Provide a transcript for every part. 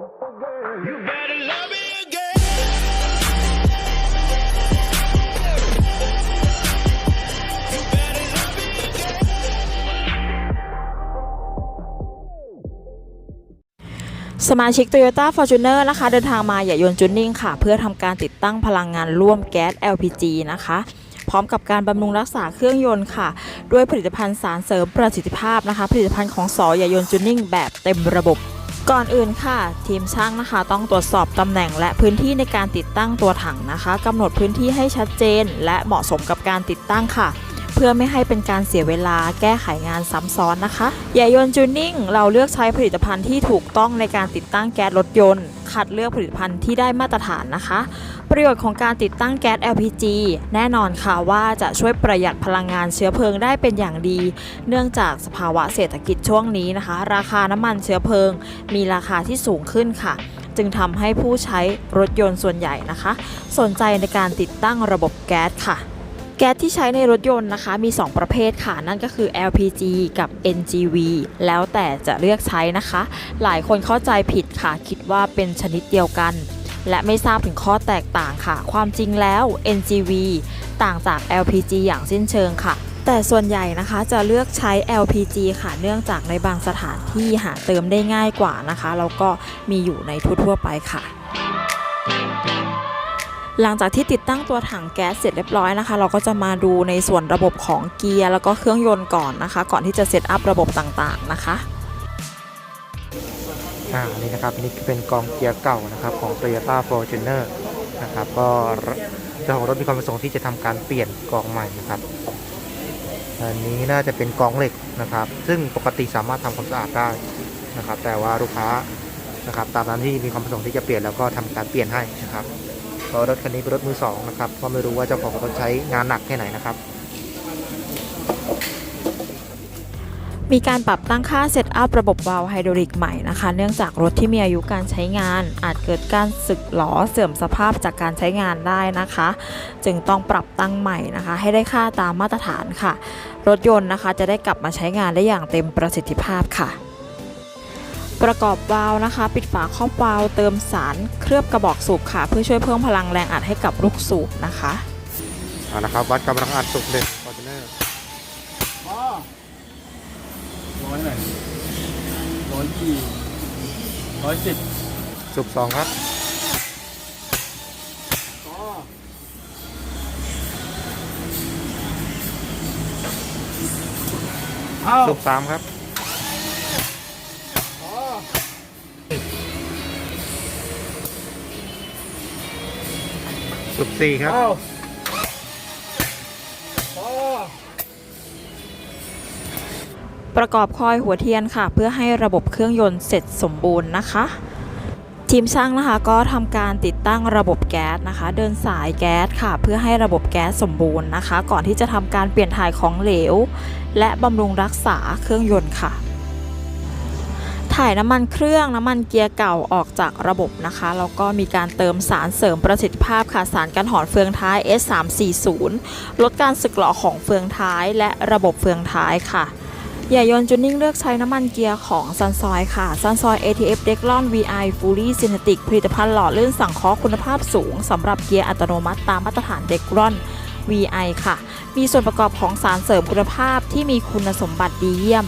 สมาชิก Toyota Fortuner นะคะ เดินทางมาหย่ายนจุนนิ่งค่ะ เพื่อทำการติดตั้งพลังงานร่วมแก๊ส LPG นะคะ พร้อมกับการบำรุงรักษาเครื่องยนต์ค่ะ ด้วยผลิตภัณฑ์สารเสริมประสิทธิภาพนะคะ ผลิตภัณฑ์ของสอหย่ายนจุนนิ่งแบบเต็มระบบ ก่อนอื่นค่ะ ทีมช่างนะคะต้องตรวจสอบตำแหน่งและพื้นที่ในการติดตั้งตัวถังนะคะกำหนดพื้นที่ให้ชัดเจน และเหมาะสมกับการติดตั้งค่ะ พื่อไม่ให้เป็นการเสียเวลาแก้ไขงานซ้ำซ้อนนะคะอย่ายนจูนิ่งเราเลือกใช้ผลิตภัณฑ์ที่ถูกต้องในการติดตั้งแก๊สรถยนต์ คัดเลือกผลิตภัณฑ์ที่ได้มาตรฐานนะคะ ประโยชน์ของการติดตั้งแก๊ส LPG แน่นอนค่ะว่าจะช่วยประหยัดพลังงานเชื้อเพลิงได้เป็นอย่างดี เนื่องจากสภาวะเศรษฐกิจช่วงนี้นะคะ ราคาน้ำมันเชื้อเพลิง มีราคาที่สูงขึ้นค่ะจึงทำให้ผู้ใช้รถยนต์ส่วนใหญ่นะคะ สนใจในการติดตั้งระบบแก๊สค่ะ แก๊สที่ใช้ในรถยนต์นะคะ มี 2 ประเภทค่ะ นั่นก็คือ LPG กับ NGV แล้วแต่จะเลือกใช้นะคะ หลายคนเข้าใจผิดค่ะ คิดว่าเป็นชนิดเดียวกัน และไม่ทราบถึงข้อแตกต่างค่ะ ความจริงแล้ว NGV ต่างจาก LPG อย่างสิ้นเชิงค่ะ แต่ส่วนใหญ่นะคะจะเลือกใช้ LPG ค่ะ เนื่องจากในบางสถานที่หาเติมได้ง่ายกว่านะคะ แล้วก็มีอยู่ในทั่วๆไปค่ะ หลังจากที่ติดตั้งตัวถังแก๊สเสร็จเรียบร้อยนะคะ เราก็จะมาดูในส่วนระบบของเกียร์แล้วก็เครื่องยนต์ก่อนนะคะ ก่อนที่จะเซตอัพระบบต่างๆนะคะอ่านี่นะครับนี่เป็นกองเกียร์เก่านะครับของ Toyota Fortuner นะครับก็เจ้าของรถมีความประสงค์ที่จะทำการเปลี่ยนกองใหม่นะครับอันนี้น่าจะเป็นกองเหล็กนะครับ ซึ่งปกติสามารถทำความสะอาดได้นะครับ แต่ว่าลูกค้านะครับตามนั้นที่มีความประสงค์ที่จะเปลี่ยนแล้วก็ทำการเปลี่ยนให้นะครับ เพราะรถคันนี้เป็นรถมือสองนะครับก็ไม่รู้ว่าเจ้าของรถใช้งานหนักแค่ไหนนะครับ มีการปรับตั้งค่าเซตอัพระบบวาล์วไฮดรอลิกใหม่นะคะ เนื่องจากรถที่มีอายุการใช้งาน อาจเกิดการสึกหลอเสื่อมสภาพจากการใช้งานได้นะคะ จึงต้องปรับตั้งใหม่นะคะ ให้ได้ค่าตามมาตรฐานค่ะ รถยนต์นะคะจะได้กลับมาใช้งานได้อย่างเต็มประสิทธิภาพค่ะ ประกอบวาล์วนะคะ ปิดฝาครอบวาล์วเติมสารเคลือบกระบอกสูบค่ะ เพื่อช่วยเพิ่มพลังแรงอัดให้กับลูกสูบนะคะเอาละครับวัดกำลังอัดสุดเลย Fortuner ร้อยไหนร้อยยี่ร้อยสิบสุบสองครับเอ้าสุบสามครับ สุบสี่ครับ เอ้าประกอบคอยหัวเทียนค่ะ เพื่อให้ระบบเครื่องยนต์เสร็จสมบูรณ์นะคะ ทีมช่างนะคะก็ทำการติดตั้งระบบแก๊สนะคะ เดินสายแก๊สค่ะ เพื่อให้ระบบแก๊สสมบูรณ์นะคะ ก่อนที่จะทำการเปลี่ยนถ่ายของเหลว และบำรุงรักษาเครื่องยนต์ค่ะ ถ่ายน้ำมันเครื่องน้ำมันเกียร์เก่าออกจากระบบนะคะ แล้วก็มีการเติมสารเสริมประสิทธิภาพค่ะสารกันหอนเฟืองท้าย S340 ลดการสึกหรอของเฟืองท้ายและระบบเฟืองท้ายค่ะอย่ายนจูนนิ่งเลือกใช้น้ำมันเกียร์ของซันซอยค่ะซันซอย ATF Declon VI Fully Synthetic ผลิตภัณฑ์หล่อลื่นสังเคราะห์คุณภาพสูงสำหรับเกียร์อัตโนมัติตามมาตรฐาน Declon VI ค่ะ มีส่วนประกอบของสารเสริมคุณภาพที่มีคุณสมบัติดีเยี่ยม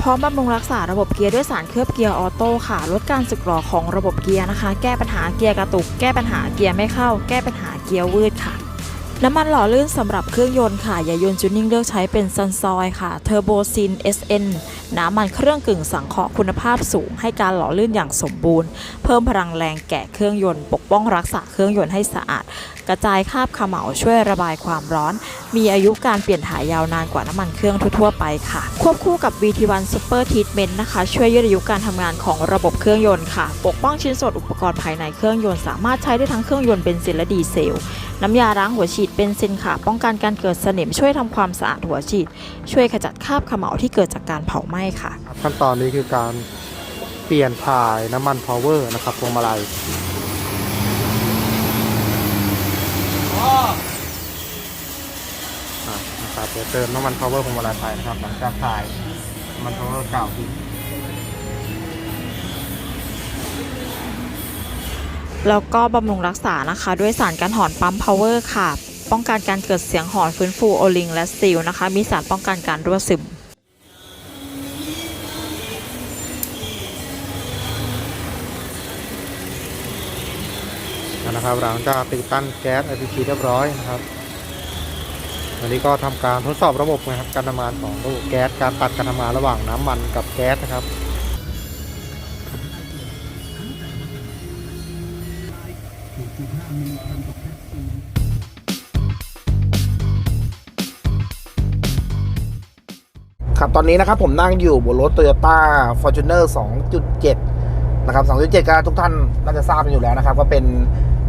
พร้อมบำรุงรักษาระบบเกียร์ด้วยสารเคลือบเกียร์ออโต้ค่ะ ลดการสึกหรอของระบบเกียร์นะคะ แก้ปัญหาเกียร์กระตุก แก้ปัญหาเกียร์ไม่เข้า แก้ปัญหาเกียร์วืดค่ะ น้ำมันหล่อลื่นสำหรับเครื่องยนต์ค่ะอย่ายนจูนิ่งเลือกใช้เป็นซันซอยค่ะ เทอร์โบซิน SN น้ำมันเครื่องกึ่งสังเคราะห์คุณภาพสูง ให้การหล่อลื่นอย่างสมบูรณ์ เพิ่มพลังแรงแก่เครื่องยนต์ ปกป้องรักษาเครื่องยนต์ให้สะอาด กระจายคราบเขม่าช่วยระบายความร้อน มีอายุการเปลี่ยนถ่ายยาวนานกว่าน้ำมันเครื่องทั่วๆไปค่ะ ควบคู่กับ VT1 Super Treatment นะคะ ช่วยยืดอายุการทำงานของระบบเครื่องยนต์ค่ะ ปกป้องชิ้นส่วนอุปกรณ์ภายในเครื่องยนต์สามารถใช้ได้ทั้งเครื่องยนต์เบนซินและดีเซล น้ำยาล้างหัวฉีดเบนซินค่ะ ป้องกันการเกิดสนิมช่วยทำความสะอาดหัวฉีด ช่วยขจัดคราบเขม่าที่เกิดจากการเผาไหม้ค่ะ ขั้นตอนนี้คือการเปลี่ยนถ่ายน้ำมันพาวเวอร์นะครับพวงมาลัยอะนะครับเดี๋ยวเติมน้ำมันพาวเวอร์พวงมาลัยไปนะครับหลังจากถ่ายน้ำมันพาวเวอร์เก่าทิ้ง แล้วก็บำรุงรักษานะคะ ด้วยสารกันหอนปั๊มพาวเวอร์ค่ะ ป้องกันการเกิดเสียงหอนฟื้นฟูโอลิงและซิลนะคะ มีสารป้องกันการรั่วซึมนะครับหลังจากติดตั้งแก๊ส IPG เรียบร้อยนะครับวันนี้ก็ทำการทดสอบระบบนะครับการทำงานของระบบแก๊สการตัดการทำงานระหว่างน้ำมันกับแก๊สนะครับ ครับ ตอนนี้นะครับผมนั่งอยู่บนรถ Toyota Fortuner 2.7 นะครับ 2.7 ก็ทุกท่านน่าจะทราบกันอยู่แล้วนะครับ ก็เป็น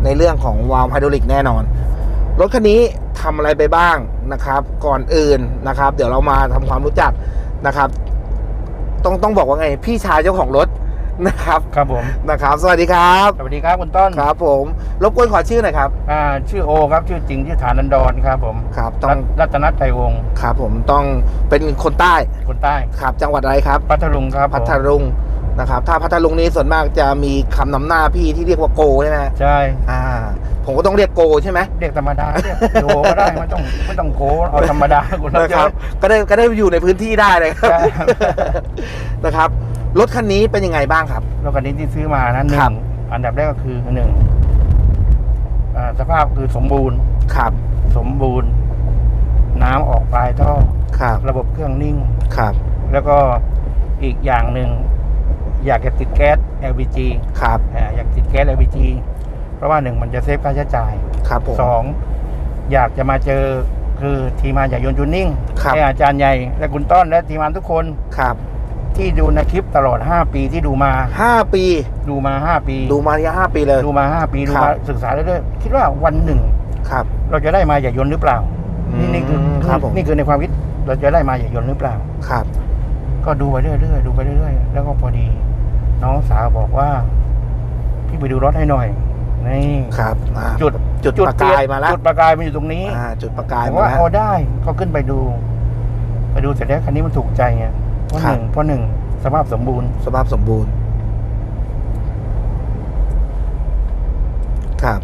ในเรื่องของวาล์วไฮดรอลิกแน่นอน รถคันนี้ทำอะไรไปบ้างนะครับ ก่อนอื่นนะครับ เดี๋ยวเรามาทำความรู้จักนะครับ ต้องต้องบอกว่าไง พี่ชายเจ้าของรถ นะครับครับผมนะครับ สวัสดีครับ สวัสดีครับคุณต้นครับ ผมรบกวนขอชื่อหน่อยครับอ่าชื่อโอครับชื่อจริงชื่อฐานันดรครับ ผมครับต้รัองตรัตนชัยวงศ์ครับผมต้องเป็นคนใต้คนใต้ครับจังหวัดอะไรครับ พัทลุงครับผมพัทลุงนะครับถ้าพัทลุงนี้ส่วนมากจะมีคำนำหน้าพี่ที่เรียกว่าโกใช่ไหมใช่อ่าผมก็ต้องเรียกโกใช่ไหมเรียกธรรมดาเรียกโอก็ได้ไม่ต้องไม่ต้องโกเอาธรรมดาคุณนะครับ ก็ได้ก็ได้อยู่ในพื้นที่ได้เลยครับใช่นะครับ รถคันนี้เป็นยังไงบ้างครับ รถคันนี้ที่ซื้อมานะหนึ่ครับงอันดับแรกก็คือหนึ่งอ่าสภาพคือสมบูรณ์ ครับสมบูรณ์ น้ำออกปลายท่อครับระบบเครื่องนิ่ง ครับแล้วก็อีกอย่างหนึ่งอยากจะติดแก๊ส LPG ครับอ่าอยากติดแก๊ส LPG เพราะว่าหนึ่งมันจะเซฟค่าใช้จ่ายครับผม สองอยากจะมาเจอคือทีมงานใหญ่ยนต์จูนนิ่งครับและอาจารย์ใหญ่และคุณต้นและทีมงานทุกคน ครับ ที่ดูในคลิปตลอด 5 ปีที่ดูมาห้าปี ดูมา 5 ปี ดูมาที่ห้าปีเลย ดูมา 5 ปีดูครัมาบศึกษาเรื่อยๆคิดว่าวันหนึ่งครับ เราจะได้มาใหญ่ยนต์หรือเปล่า นี่นี่คือมครับผมนี่คือในความคิดเราจะได้มาใหญ่ยนต์หรือเปล่าครับ ก็ดูไปเรื่อยๆดูไปเรื่อยๆแล้วก็พอดี น้องสาวบอกว่า พี่ไปดูรถให้หน่อยนี่ครับอ่าจุดจุดประกายมาแล้วจุดประกายมันอยู่ตรงนี้อ่าจุดประกายผมมาว่าแล้วเอาได้ก็ขึ้นไปดู ไปดูเสร็จแล้วคันนี้มันถูกใจไง เพราะครัหบนึ่งเพราะหนึ่งสภาพสมบูรณ์ สภาพสมบูรณ์ ครับ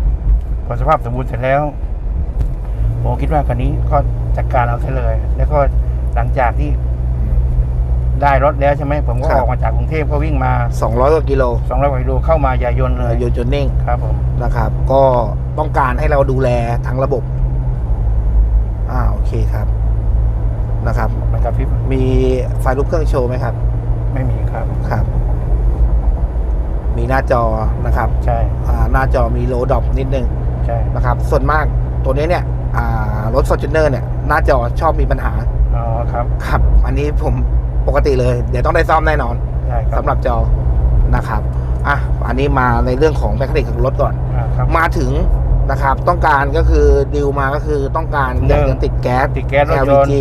พอสภาพสมบูรณ์เสร็จแล้วผมคิดว่าคันนี้ก็จัดการเอาซะเลย แล้วก็หลังจากที่ได้รถแล้วใช่ไหมผมก็ครับ ออกมาจากกรุงเทพก็วิ่งมา200กว่ากิโล200กว่ากิโลเข้ามาใหญ่ยนต์เลยโยนจนนิ่งครับผมนะครับ ก็ต้องการให้เราดูแลทั้งระบบ อ่าโอเคครับนะครับ มันกับพริบมีไฟลุกเครื่องโชว์ไหมครับ ไม่มีครับครับ มีหน้าจอนะครับใช่อ่าหน้าจอมีโลดอปนิดนึงใช่นะครับ ส่วนมากตัวนี้เนี่ยอ่ารถ Fortuner เนี่ย หน้าจอชอบมีปัญหาอ๋อครับครับ อันนี้ผมปกติเลย เดี๋ยวต้องได้ซ่อมแน่นอนใช่ครับสำหรับจอนะครับอะอันนี้มาในเรื่องของแมคานิกของรถก่อนอ่าครับมาถึง นะครับ ต้องการก็คือดีลมาก็คือต้องการอยากหนึ่จะงติดแก๊สติดแก๊สรถยนต์ LPG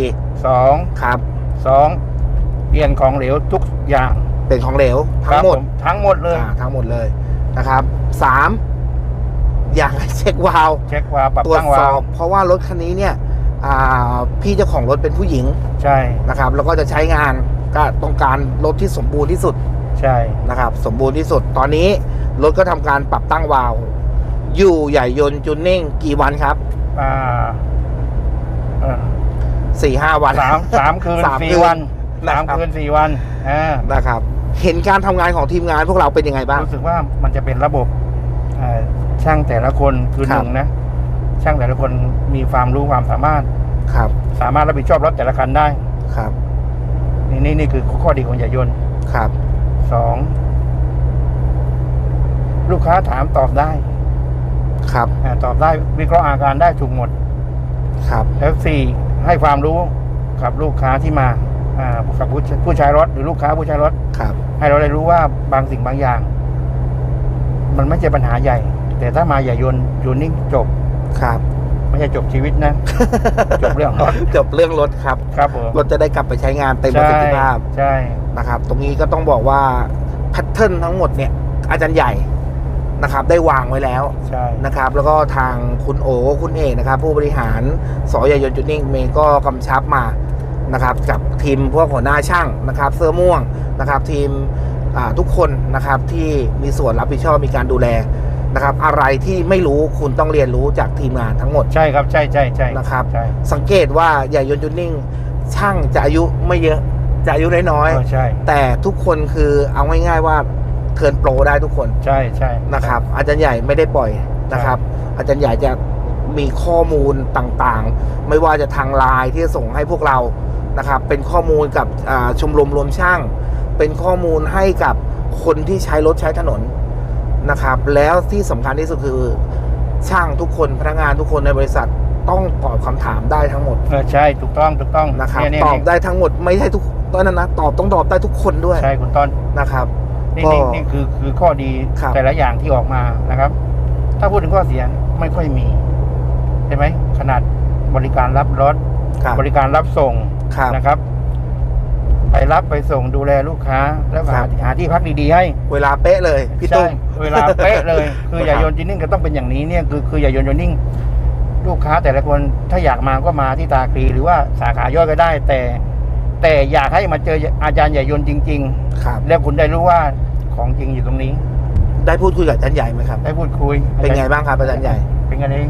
สองครับสองเปลี่ยนของเหลวทุกอย่างเป็นของเหลวคทั้รังบหมดผทั้งหมดเลยอ่าทั้งหมดเลยนะครับสามอยากให้เช็ควาล์วเช็ควาล์วปรับตรวจตั้งสวาอล์วบเพราะว่ารถคันนี้เนี่ยอ่าพี่เจ้าของรถเป็นผู้หญิงใช่นะครับ แล้วก็จะใช้งานก็ต้องการรถที่สมบูรณ์ที่สุดใช่นะครับ สมบูรณ์ที่สุดตอนนี้รถก็ทำการปรับตั้งวาล์ว อยู่ใหญ่ยนต์จูนนิ่งกี่วันครับอ่าเอ่อสี่ห้าวัน สามสามคืนสามสี่คืน วันนะสามครับคืนสี่วันอ่านะครับ เห็นการทำงานของทีมงานพวกเราเป็นยังไงบ้าง รู้สึกว่ามันจะเป็นระบบอ่าช่างแต่ละคนคือคหรับ นึ่งนะ ช่างแต่ละคนมีความรู้ความสามารถ ครับสามารถรับผิดชอบรถแต่ละคันได้ ครับนี่นี่นี่คือข้อดีของใหญ่ยนต์ครับสองลูกค้าถามตอบได้ ครับอาตอบได้วิเคราะห์อาการได้ถูกหมด ครับ แล้วสี่ให้ความรู้กับลูกค้าที่มาอ่ากับผู้ผู้ใช้รถ หรือลูกค้าผู้ใช้รถ ครับ ให้เราได้รู้ว่าบางสิ่งบางอย่าง มันไม่ใช่ปัญหาใหญ่ แต่ถ้ามาอย่ายนต์ยูนิ่งจบ ครับ ไม่ใช่จบชีวิตนะ จบเรื่องรถจบเรื่องรถครับ ครับผมรถจะได้กลับไปใช้งานเต็มประสิทธิภาพใช่ นะครับ ตรงนี้ก็ต้องบอกว่าแพทเทิร์นทั้งหมดเนี่ย อาจารย์ใหญ่ นะครับได้วางไว้แล้วใช่นะครับแล้วก็ทางคุณโอคุณเอกนะครับผู้บริหารสอยายนจุดนิ่งเมย์ก็กำชับมานะครับกับทีมพวกหัวหน้าช่างนะครับ เสื้อม่วงนะครับทีมอ่าทุกคนนะครับที่มีส่วนรับผิดชอบมีการดูแลนะครับอะไรที่ไม่รู้คุณต้องเรียนรู้จากทีมงานทั้งหมดใช่ครับใช่ใช่ใช่นะครับใช่สังเกตว่าใหญ่ยนต์จุดนิ่ง ช่างจะอายุไม่เยอะจะอายุน้อยเออใช่ๆแต่ทุกคนคือเอาง่ายๆว่า เทิร์นโปรได้ทุกคนใช่ใช่นะครับ อาจารย์ใหญ่ไม่ได้ปล่อยนะครับ อาจารย์ใหญ่จะมีข้อมูลต่างๆ ไม่ว่าจะทางไลน์ที่จะส่งให้พวกเรานะครับ เป็นข้อมูลกับอ่าชมรมรวมช่าง เป็นข้อมูลให้กับคนที่ใช้รถใช้ถนนนะครับ แล้วที่สำคัญที่สุดคือช่างทุกคนพนักงานทุกคนในบริษัทต้องตอบคำถามได้ทั้งหมดเออใช่ถูกต้องถูกต้องนะครับเยเยตอบได้ทั้งหมดไม่ใช่ทุกตอนนั้นนะตอบต้องตอบได้ทุกคนด้วยใช่คุณต้นนะครับ นี่ก็ นี่นี่คือคือข้อดีครับ แต่ละอย่างที่ออกมานะครับ ถ้าพูดถึงข้อเสียไม่ค่อยมีใช่ไหมขนาดบริการรับรถครับบริการรับส่งครับ นะครับ ไปรับไปส่งดูแลลูกค้า แล้วก็ครัหาบหาที่พักดีๆให้เวลาเป๊ะเลยพี่ใช่ตุ้มเวลาเป๊ะเลย คืออย่าครับ โยนจินนิ่งก็ต้องเป็นอย่างนี้เนี่ยคือคืออย่าโยนโยนนิ่ง ลูกค้าแต่ละคนถ้าอยากมาก็มาที่ตาคลีหรือว่าสาขาย่อยก็ได้ แต่ แต่อยากให้มาเจออาจารย์ใหญ่ยนต์จริง ครับ ๆ แล้วคุณได้รู้ว่าของจริงอยู่ตรงนี้ ได้พูดคุยกับอาจารย์ใหญ่ไหมครับ ได้พูดคุยเป็นไงบ้างครับอาจารย์ใหญ่เป็นกันเอง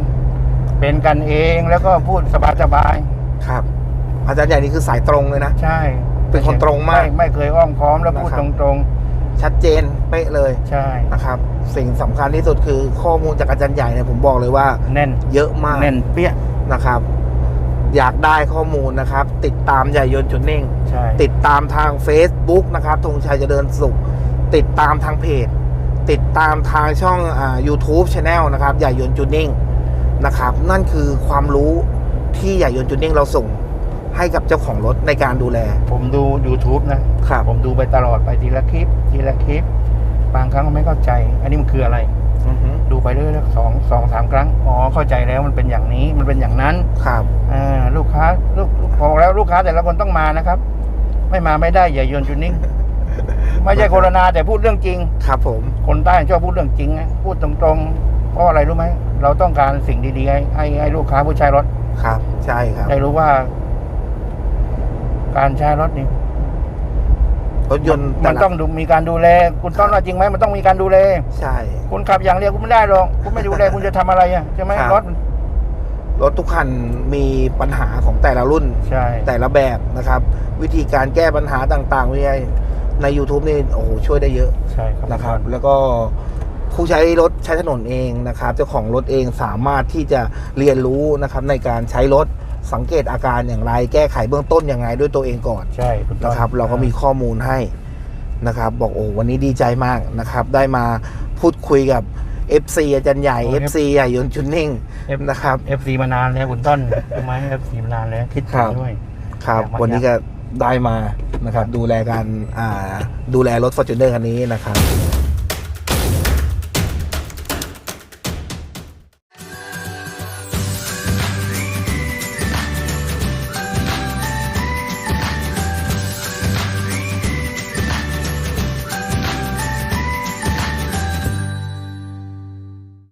เป็นกันเองแล้วก็พูดสบายครับ อาจารย์ใหญ่นี่คือสายตรงเลยนะ ๆใช่เป็นคนตรงมากไไม่เคยอ้อมค้อมแล้วพูดนะครับ ตรงชัดเจนเป๊ะเลยๆ ใช่ นะครับ สิ่งสำคัญที่สุดคือข้อมูลจากอาจารย์ใหญ่เนี่ยผมบอกเลยว่า แน่น เยอะมากแน่นเปี้ยนะครับ อยากได้ข้อมูลนะครับ ติดตามใหญ่ยนต์จุดนิ่ง ใช่ติดตามทาง Facebook นะครับธงชัยเจริญสุข ติดตามทางเพจ ติดตามทางช่องอา YouTube Channel นะครับใหญ่ยนต์จูนนิ่งนะครับ นั่นคือความรู้ที่ใหญ่ยนต์จูนนิ่งเราส่งให้กับเจ้าของรถในการดูแล ผมดู YouTube นะ ครับ ผมดูไปตลอดไปทีละคลิป ทีละคลิป บางครั้งก็ไม่เข้าใจ อันนี้มันคืออะไรอือฮึ ดูไปเรื่อยๆสองสองสามครั้งอ๋อเข้าใจแล้วมันเป็นอย่างนี้มันเป็นอย่างนั้นครับอ่าลูกค้าลูกพอแล้วลูกค้าแต่ละคนต้องมานะครับ ไม่มาไม่ได้อย่าโยนจุนนิ่งไม่ใช่โฆษณาแต่พูดเรื่องจริง ครับผม คนใต้ชอบพูดเรื่องจริงนะพูดตรงๆ เพราะอะไรรู้ไหม เราต้องการสิ่งดีๆ ให้ให้ให้ลูกค้าผู้ใช้รถ ครับ ใช่ครับ ได้รู้ว่า การใช้รถนี่ รถยนต์มันแต่ละต้องดูมีการดูแล คุณต้นว่าจริงไหมมันต้องมีการดูแล ใช่ คุณขับอย่างเดียวคุณไม่ได้หรอกคุณไม่ดูแลคุณจะทำอะไรอะใช่ไหมครับรถรถทุกคันมีปัญหาของแต่ละรุ่นใช่แต่ละแบบนะครับ วิธีการแก้ปัญหาต่างๆวิธีใน YouTube นี่โอ้โหช่วยได้เยอะใช่ครับนะครับ แล้วก็ผู้ใช้รถใช้ถนนเองนะครับ เจ้าของรถเองสามารถที่จะเรียนรู้นะครับในการใช้รถ สังเกตอาการอย่างไร แก้ไขเบื้องต้นอย่างไรด้วยตัวเองก่อนใช่คุณต้นนะครับ เราก็มีข้อมูลให้นะครับ บอกโอ้วันนี้ดีใจมากนะครับ ได้มาพูดคุยกับ FC อาจารย์ใหญ่ FC ใหญ่ยนต์ชุนนิ่งเอฟนะครับเอฟซีมานานแล้วคุณต้นทำไมเอฟซีมานานแล้วคิดครัถึงบด้วยครับอยากมาวันนี้ก็ได้มานะครับ ดูแลการอ่าดูแลรถ Fortuner คันนี้นะครับ